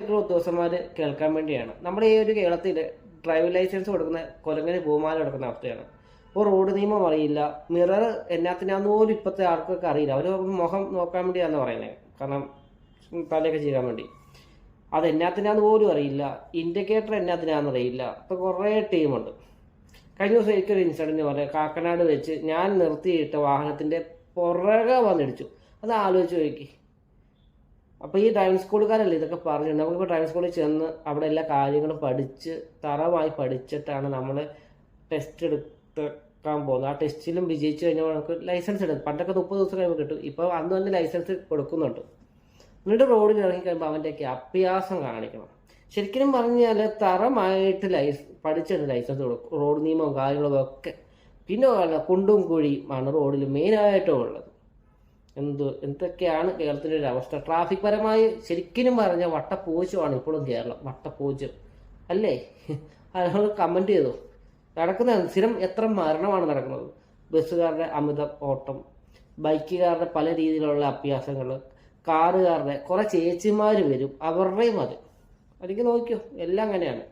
ഉദ്യോഗസ്ഥന്മാർ കേൾക്കാൻ വേണ്ടിയാണ്. നമ്മുടെ ഈ ഒരു കേരളത്തിൽ ഡ്രൈവിംഗ് ലൈസൻസ് കൊടുക്കുന്ന കൊലങ്ങനെ ഭൂമാല കൊടുക്കുന്ന അവസ്ഥയാണ്. ഇപ്പോൾ റോഡ് നിയമം അറിയില്ല. മിറർ എന്നാത്തിനാന്ന് പോലും ഇപ്പോഴത്തെ ആൾക്കൊക്കെ അറിയില്ല. അവർ മുഖം നോക്കാൻ വേണ്ടിയാണെന്ന് പറയുന്നത് കാരണം തലയൊക്കെ ചെയ്യാൻ വേണ്ടി. അത് എന്നാത്തിനാന്ന് പോലും അറിയില്ല. ഇൻഡിക്കേറ്റർ എന്നാത്തിനാന്ന് അറിയില്ല. ഇപ്പോൾ കുറേ ടീമുണ്ട്. കഴിഞ്ഞ ദിവസം എനിക്കൊരു ഇൻസിഡന്റ് പറഞ്ഞു കാക്കനാട് വെച്ച് ഞാൻ നിർത്തിയിട്ട വാഹനത്തിന്റെ പുറകെ വന്നിടിച്ചു. അത് ആലോചിച്ച് നോക്കി. അപ്പോൾ ഈ ഡ്രൈവിംഗ് സ്കൂളുകാരല്ലേ ഇതൊക്കെ പറഞ്ഞു നമുക്കിപ്പോൾ ഡ്രൈവിംഗ് സ്കൂളിൽ ചെന്ന് അവിടെ എല്ലാ കാര്യങ്ങളും പഠിച്ച് തറവായി പഠിച്ചിട്ടാണ് നമ്മൾ ടെസ്റ്റ് എടുക്കാൻ പോകുന്നത്. ആ ടെസ്റ്റിലും വിജയിച്ചു കഴിഞ്ഞാൽ നമുക്ക് ലൈസൻസ് എടുക്കും പണ്ടൊക്കെ മുപ്പത് ദിവസം കഴിയുമ്പോൾ കിട്ടും. ഇപ്പോൾ അന്ന് തന്നെ ലൈസൻസ് കൊടുക്കുന്നുണ്ട്. എന്നിട്ട് റോഡിൽ ഇറങ്ങി കഴിയുമ്പോൾ അവന്റെയൊക്കെ അഭ്യാസം കാണിക്കണം. ശരിക്കും പറഞ്ഞാൽ തറമായിട്ട് ലൈസ് പഠിച്ചിട്ട് ലൈസൻസ് കൊടുക്കും. റോഡ് നിയമവും കാര്യങ്ങളും ഒക്കെ. പിന്നെ കുണ്ടും കുഴിയും കുഴിയുമാണ് റോഡിൽ മെയിനായിട്ടും ഉള്ളത് എന്ത് എന്തൊക്കെയാണ് കേരളത്തിന്റെ ഒരു അവസ്ഥ ട്രാഫിക് പരമായി ശരിക്കും പറഞ്ഞ വട്ടപ്പൂച്ചമാണ് ഇപ്പോഴും കേരളം. വട്ടപ്പൂച്ചം അല്ലേ? അത് കമന്റ് ചെയ്തു. നടക്കുന്ന സ്ഥിരം എത്ര മരണമാണ് നടക്കുന്നത്? ബസ്സുകാരുടെ അമിത ഓട്ടം ബൈക്കുകാരുടെ പല രീതിയിലുള്ള അഭ്യാസങ്ങൾ കാറുകാരുടെ കുറേ ചേച്ചിമാർ വരും അവരുടെയും അത്. അല്ലെങ്കിൽ നോക്കിയോ എല്ലാം അങ്ങനെയാണ്.